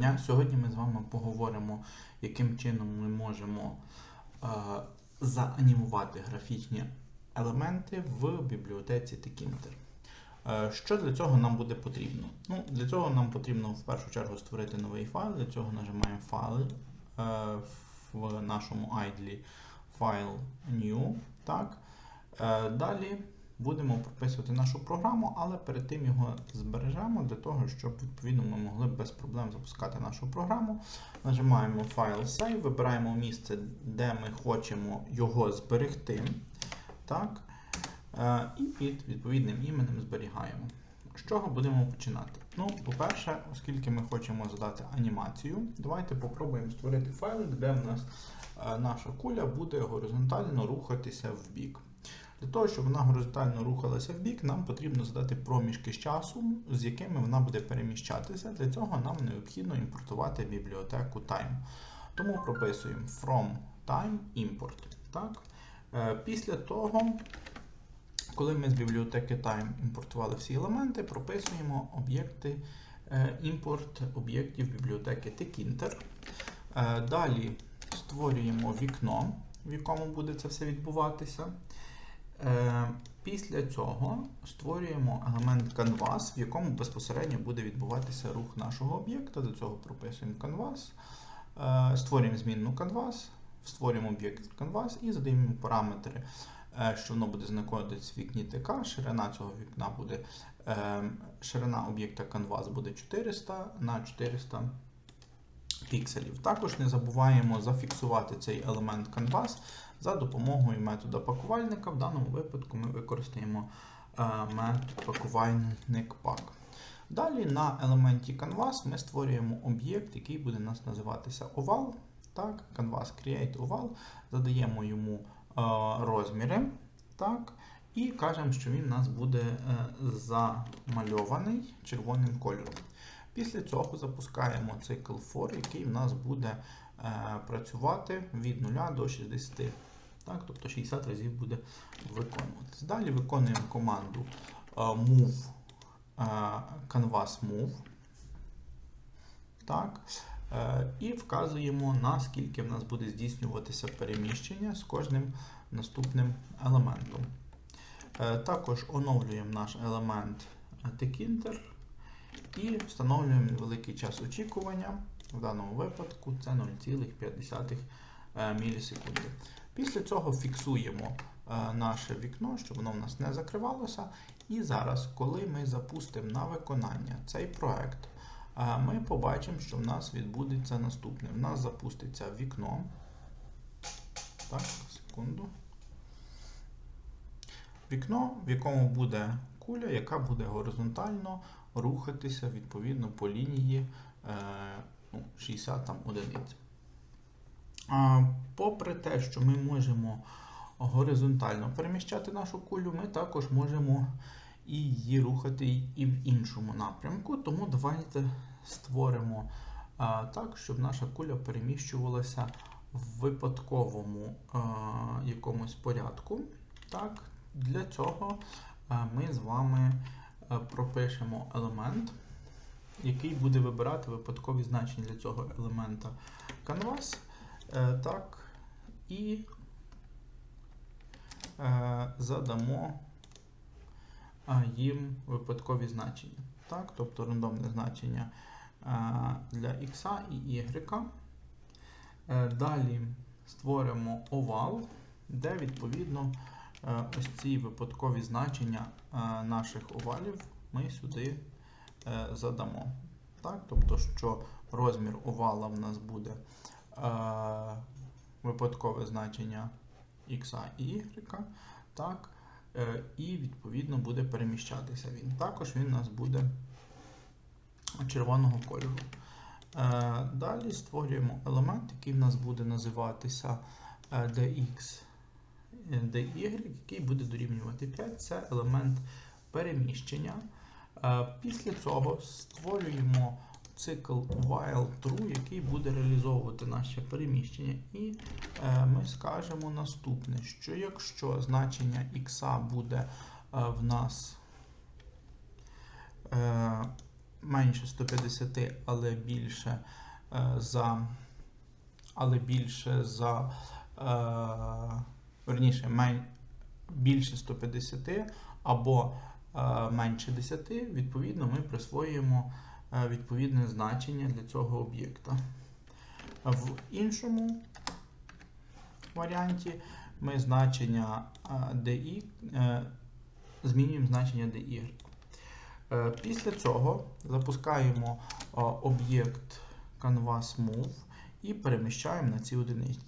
дня. Сьогодні ми з вами поговоримо, яким чином ми можемо е, заанімувати графічні елементи в бібліотеці Tkinter. Е, Що для цього нам буде потрібно? Ну, Для цього нам потрібно в першу чергу створити новий файл. Для цього нажимаємо файл е, в нашому idle файл New. Так. Е, Далі будемо прописувати нашу програму, але перед тим його збережемо для того, щоб відповідно ми могли без проблем запускати нашу програму. Нажимаємо файл Save, вибираємо місце, де ми хочемо його зберегти. Так. Е, І під відповідним іменем зберігаємо. З чого будемо починати? Ну, по-перше, оскільки ми хочемо задати анімацію, давайте попробуємо створити файлик, де в нас е, наша куля буде горизонтально рухатися в бік. Для того, щоб вона горизонтально рухалася в бік, нам потрібно задати проміжки з часу, з якими вона буде переміщатися. Для цього нам необхідно імпортувати бібліотеку time. Тому прописуємо from time import. Так? Е, Після того, коли ми з бібліотеки time імпортували всі елементи, прописуємо об'єкти е, імпорт об'єктів бібліотеки Tkinter. Е, Далі створюємо вікно, в якому буде це все відбуватися. Е, Після цього створюємо елемент Canvas, в якому безпосередньо буде відбуватися рух нашого об'єкта. До цього прописуємо Canvas, е, створюємо змінну Canvas, створюємо об'єкт Canvas і задаємо параметри, е, що воно буде знаходитися в вікні ТК. Ширина цього вікна буде, ширина об'єкта Canvas буде 400 на 400 пікселів. Також не забуваємо зафіксувати цей елемент Canvas за допомогою методу пакувальника. В даному випадку ми використаємо е, метод пакувальник pack. Далі на елементі Canvas ми створюємо об'єкт, який буде у нас називатися Oval. Так, Canvas Create Oval, задаємо йому е, розміри. Так, і кажемо, що він у нас буде е, замальований червоним кольором. Після цього запускаємо цикл for, який в нас буде працювати від 0 до 60. Так, тобто 60 разів буде виконуватися. Далі виконуємо команду е, move е, canvas move. Так, е, і вказуємо, наскільки в нас буде здійснюватися переміщення з кожним наступним елементом. Також оновлюємо наш елемент Tkinter і встановлюємо невеликий час очікування. В даному випадку це 0,5 мілісекунди. Після цього фіксуємо е, наше вікно, щоб воно в нас не закривалося. І зараз, коли ми запустимо на виконання цей проект, е, ми побачимо, що в нас відбудеться наступне. В нас запуститься вікно. Так, секунду. Вікно, в якому буде куля, яка буде горизонтально рухатися відповідно по лінії е, ну, 60 там, одиниць. Попри те, що ми можемо горизонтально переміщати нашу кулю, ми також можемо і її рухати і в іншому напрямку. Тому давайте створимо так, щоб наша куля переміщувалася в випадковому якомусь порядку. Так, Для цього ми з вами пропишемо елемент, який буде вибирати випадкові значення для цього елемента Canvas. Е, так, і е, задамо їм випадкові значення. Так, тобто рандомне значення е, для x і y. Далі створимо овал, де відповідно ось ці випадкові значення наших овалів ми сюди задамо. Так, Тобто, що розмір овала в нас буде випадкове значення x і y, так, е, і відповідно буде переміщатися він. Також він у нас буде червоного кольору. Е, далі створюємо елемент, який в нас буде називатися е, dx, dy, який буде дорівнювати 5. Це елемент переміщення. Після цього створюємо цикл while true, який буде реалізовувати наше переміщення. І е, ми скажемо наступне: що якщо значення x буде е, в нас е, менше 150, але більше е, за. Але більше за. Е, верніше, мен, більше 150 або е, менше 10, відповідно, ми присвоюємо відповідне значення для цього об'єкта. В іншому варіанті ми значення е, DI е, змінюємо значення DY. Е, Після цього запускаємо е, об'єкт Canvas Move і переміщаємо на ці одиниці.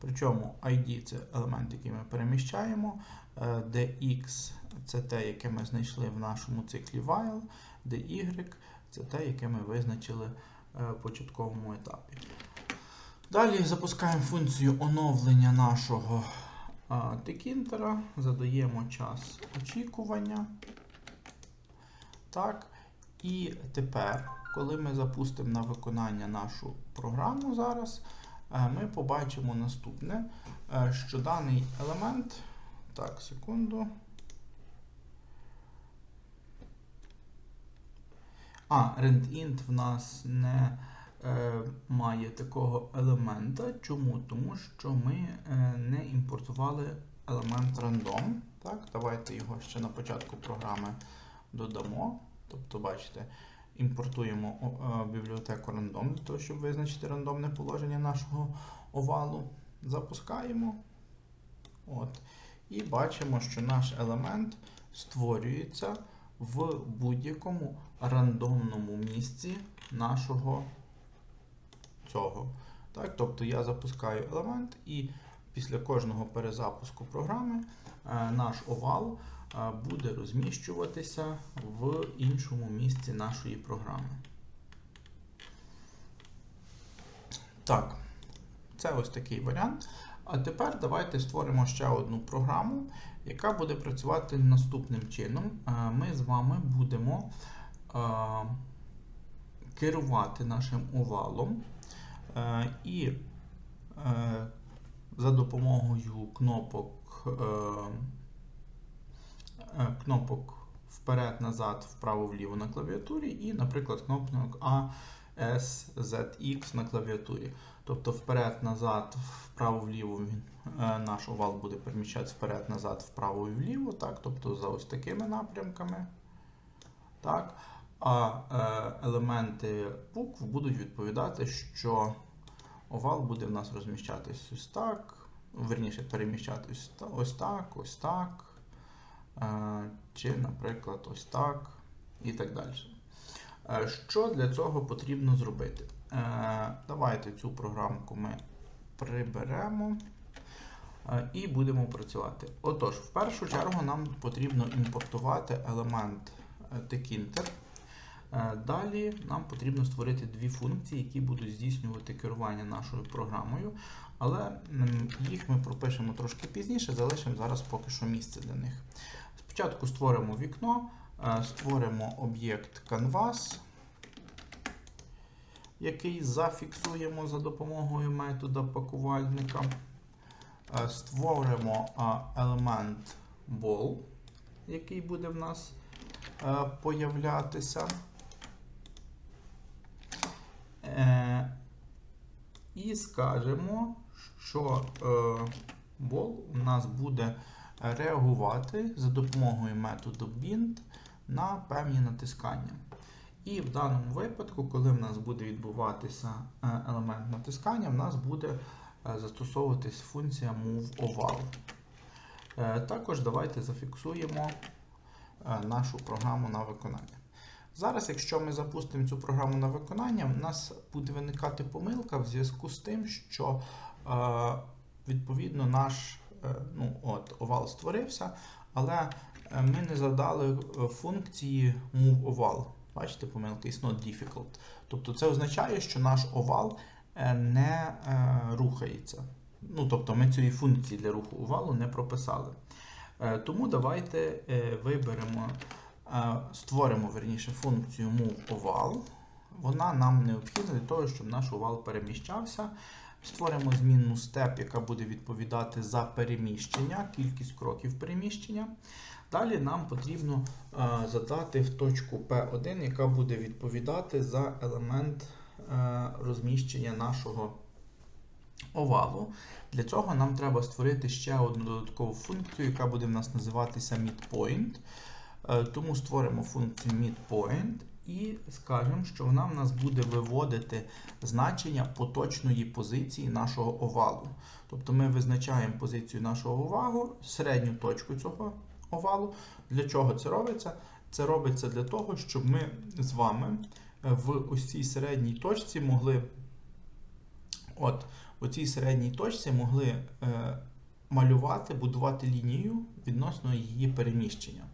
Причому ID це елемент, який ми переміщаємо, е, DX це те, яке ми знайшли в нашому циклі while, DY це те, яке ми визначили е, в початковому етапі. Далі запускаємо функцію оновлення нашого а, декінтера, задаємо час очікування. Так. І тепер, коли ми запустимо на виконання нашу програму зараз, е, ми побачимо наступне, е, що даний елемент. Так, секунду. А, rentInt в нас не е, має такого елемента. Чому? Тому що ми е, не імпортували елемент random. Так, давайте його ще на початку програми додамо. Тобто, бачите, імпортуємо е, бібліотеку random для того, щоб визначити рандомне положення нашого овалу. Запускаємо. От. І бачимо, що наш елемент створюється в будь-якому рандомному місці нашого цього. Так, тобто я запускаю елемент, і після кожного перезапуску програми е, наш овал е, буде розміщуватися в іншому місці нашої програми. Так, це ось такий варіант. А тепер давайте створимо ще одну програму, яка буде працювати наступним чином. Е, Ми з вами будемо е, керувати нашим овалом. Е, І за допомогою кнопок, кнопок вперед-назад, вправо-вліво на клавіатурі, і, наприклад, кнопок A, S, Z, X на клавіатурі. Тобто вперед-назад, вправо-вліво е, наш овал буде переміщатися вперед-назад, вправо і вліво, так? тобто за ось такими напрямками. Так? А е, елементи букв будуть відповідати, що овал буде в нас розміщатись ось так, верніше переміщатись ось так, ось так, е, чи, наприклад, ось так і так далі. Що для цього потрібно зробити? Е, Давайте цю програмку ми приберемо е, і будемо працювати. Отож, в першу чергу нам потрібно імпортувати елемент tkinter. Е, Далі нам потрібно створити дві функції, які будуть здійснювати керування нашою програмою, але їх ми пропишемо трошки пізніше, залишимо зараз поки що місце для них. Спочатку створимо вікно, створимо об'єкт Canvas, який зафіксуємо за допомогою метода пакувальника. Е, Створимо е, елемент ball, який буде в нас е, появлятися. І скажемо, що ball у нас буде реагувати за допомогою методу bind на певні натискання. І в даному випадку, коли в нас буде відбуватися е, елемент натискання, в нас буде е, застосовуватись функція moveOval. Е, Також давайте зафіксуємо нашу програму на виконання. Зараз, якщо ми запустимо цю програму на виконання, в нас буде виникати помилка в зв'язку з тим, що відповідно наш ну, от, овал створився, але ми не задали функції moveOval. Бачите, помилка is not difficult. Тобто це означає, що наш овал е, не е, рухається. Ну, тобто ми цієї функції для руху овалу не прописали. Е, Тому давайте виберемо, створимо верніше функцію moveOval. Вона нам необхідна для того, щоб наш овал переміщався. Створимо змінну step, яка буде відповідати за переміщення, кількість кроків переміщення. Далі нам потрібно е, задати в точку P1, яка буде відповідати за елемент е, розміщення нашого овалу. Для цього нам треба створити ще одну додаткову функцію, яка буде в нас називатися midpoint. Е, Тому створимо функцію midpoint і скажемо, що вона в нас буде виводити значення поточної позиції нашого овалу. Тобто ми визначаємо позицію нашого овалу, середню точку цього овалу. Для чого це робиться? Це робиться для того, щоб ми з вами е, в ось цій середній точці могли. От, у цій середній точці могли е, малювати, будувати лінію відносно її переміщення.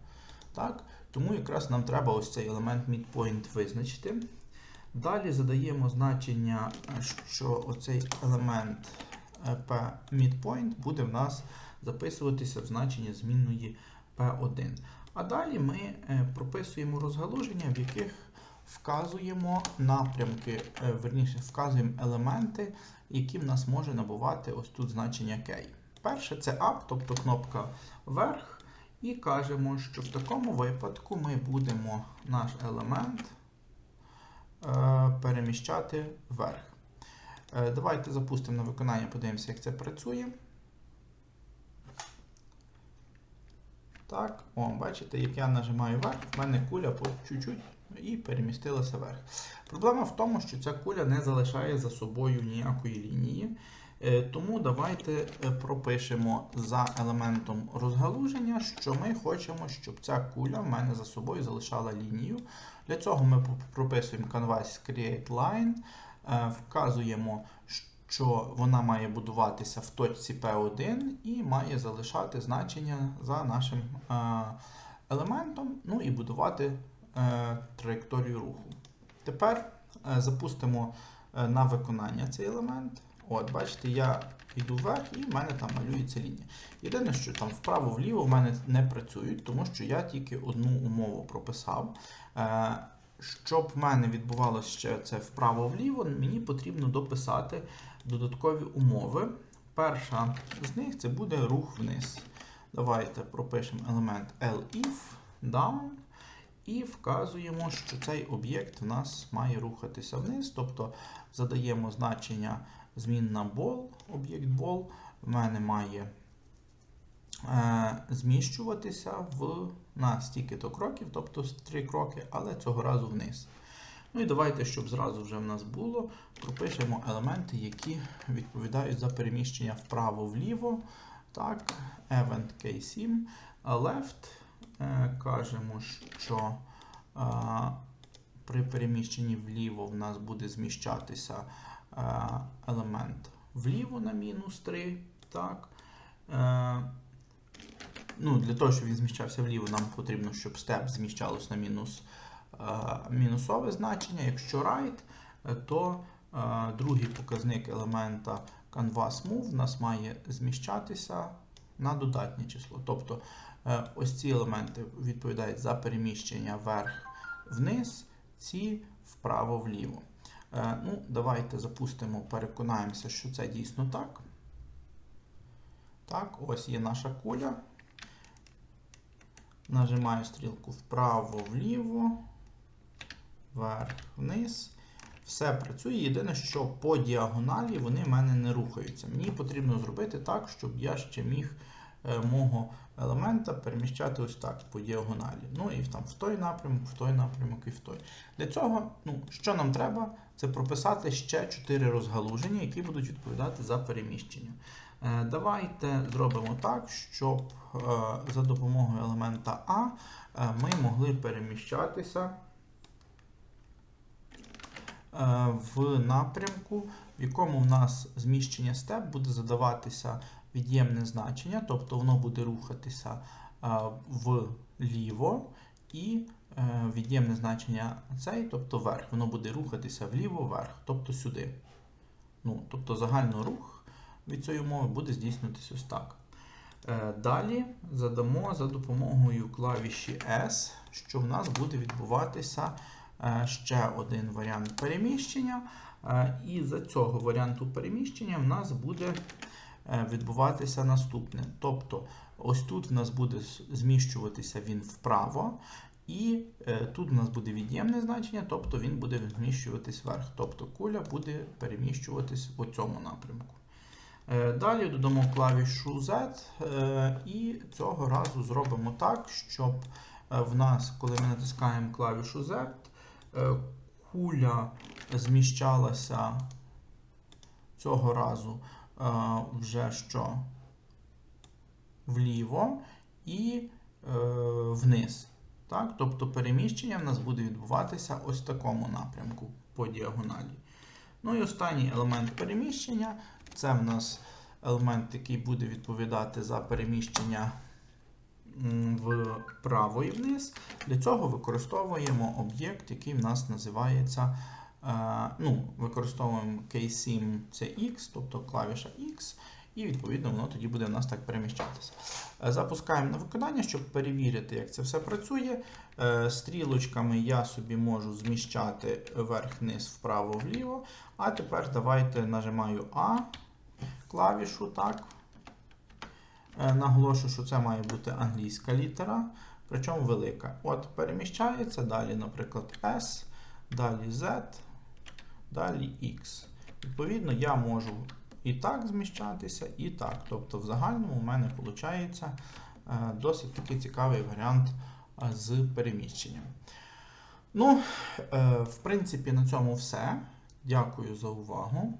Так? Тому якраз нам треба ось цей елемент midpoint визначити. Далі задаємо значення, е, що оцей елемент е, P midpoint буде в нас записуватися в значення змінної P1. А далі ми е, прописуємо розгалуження, в яких вказуємо напрямки, верніше, вказуємо елементи, які в нас може набувати ось тут значення K. Перше це up, тобто кнопка вверх. І кажемо, що в такому випадку ми будемо наш елемент е, переміщати вверх. Е, давайте запустимо на виконання, подивимося, як це працює. Так, о, бачите, як я нажимаю вверх, в мене куля по чуть-чуть і перемістилася вверх. Проблема в тому, що ця куля не залишає за собою ніякої лінії. Е, Тому давайте е, пропишемо за елементом розгалуження, що ми хочемо, щоб ця куля в мене за собою залишала лінію. Для цього ми прописуємо canvas create line, е, вказуємо, що вона має будуватися в точці P1 і має залишати значення за нашим елементом, ну і будувати траєкторію руху. Тепер запустимо на виконання цей елемент. От, бачите, я йду вверх і в мене там малюється лінія. Єдине, що там вправо-вліво в мене не працюють, тому що я тільки одну умову прописав. Е, щоб в мене відбувалося ще це вправо-вліво, мені потрібно дописати додаткові умови. Перша з них це буде рух вниз. Давайте пропишемо елемент LIF, down. І вказуємо, що цей об'єкт в нас має рухатися вниз, тобто задаємо значення змінна бол, об'єкт бол в мене має е, зміщуватися в на стільки-то кроків, тобто 3 кроки, але цього разу вниз. Ну і давайте, щоб зразу вже в нас було, пропишемо елементи, які відповідають за переміщення вправо-вліво. Так, Event K7, left. Е, кажемо, що е, при переміщенні вліво в нас буде зміщатися елемент вліво на мінус 3. Так. Ну, Для того, щоб він зміщався вліво, нам потрібно, щоб степ зміщалось на мінус, мінусове значення. Якщо right, то другий показник елемента Canvas Move в нас має зміщатися на додатнє число. Тобто Е, ось ці елементи відповідають за переміщення вверх-вниз, ці вправо-вліво. Е, ну, Давайте запустимо, переконаємося, що це дійсно так. Так, ось є наша куля. Нажимаю стрілку вправо-вліво, вверх-вниз. Все працює. Єдине, що по діагоналі вони в мене не рухаються. Мені потрібно зробити так, щоб я ще міг мого елемента переміщати ось так по діагоналі. Ну і там в той напрямок, в той напрямок і в той. Для цього, ну, що нам треба, це прописати ще 4 розгалуження, які будуть відповідати за переміщення. Е, давайте зробимо так, щоб е, за допомогою елемента А ми могли переміщатися в напрямку, в якому в нас зміщення степ буде задаватися від'ємне значення, тобто воно буде рухатися вліво і е, від'ємне значення цей, тобто вверх, воно буде рухатися вліво-вверх, тобто сюди. Ну, Тобто загальний рух від цієї умови буде здійснюватися ось так. Е, далі задамо за допомогою клавіші S, що в нас буде відбуватися е, ще один варіант переміщення. І за цього варіанту переміщення в нас буде е, відбуватися наступне. Тобто, ось тут в нас буде зміщуватися він вправо, і е, тут в нас буде від'ємне значення, тобто він буде зміщуватись вверх. Тобто куля буде переміщуватись у цьому напрямку. Е, Далі додамо клавішу Z е, і цього разу зробимо так, щоб е, в нас, коли ми натискаємо клавішу Z, е, куля зміщалася цього разу е, вже що вліво і е, вниз. Так? Тобто переміщення в нас буде відбуватися ось в такому напрямку по діагоналі. Ну і останній елемент переміщення це в нас елемент, який буде відповідати за переміщення вправо і вниз. Для цього використовуємо об'єкт, який в нас називається. Ну, використовуємо K7 це X, тобто клавіша X, і відповідно воно тоді буде в нас так переміщатися. Е, Запускаємо на виконання, щоб перевірити, як це все працює. Е, Стрілочками я собі можу зміщати вверх-вниз, вправо-вліво. А тепер давайте нажимаю А клавішу, так. Е, Наголошую, що це має бути англійська літера, причому велика. От переміщається, далі, наприклад, S, далі Z, далі X. Відповідно, я можу і так зміщатися, і так. Тобто, в загальному у мене виходить досить такий цікавий варіант е, з переміщенням. Ну, е, в принципі, на цьому все. Дякую за увагу.